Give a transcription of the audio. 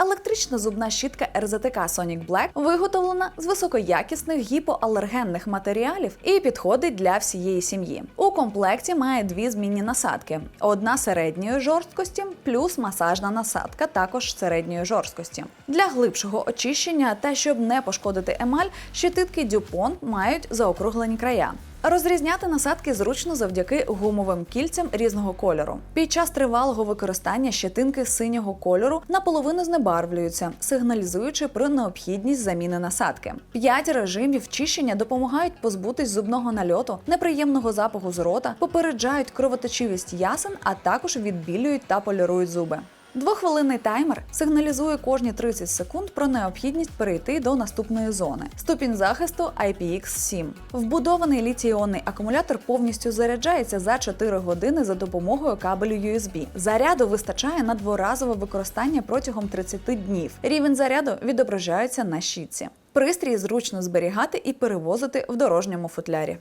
Електрична зубна щітка РЗТК Sonic Black виготовлена з високоякісних гіпоалергенних матеріалів і підходить для всієї сім'ї. У комплекті має дві змінні насадки: одна середньої жорсткості, плюс масажна насадка, також середньої жорсткості. Для глибшого очищення та щоб не пошкодити емаль, щититки Dupont мають заокруглені края. Розрізняти насадки зручно завдяки гумовим кільцям різного кольору. Під час тривалого використання щетинки синього кольору наполовину знебарвлюються, сигналізуючи про необхідність заміни насадки. П'ять режимів чищення допомагають позбутись зубного нальоту, неприємного запаху з рота, попереджають кровоточивість ясен, а також відбілюють та полірують зуби. Двохвилинний таймер сигналізує кожні 30 секунд про необхідність перейти до наступної зони. Ступінь захисту IPX7. Вбудований літій-іонний акумулятор повністю заряджається за 4 години за допомогою кабелю USB. Заряду вистачає на дворазове використання протягом 30 днів. Рівень заряду відображається на щітці. Пристрій зручно зберігати і перевозити в дорожньому футлярі.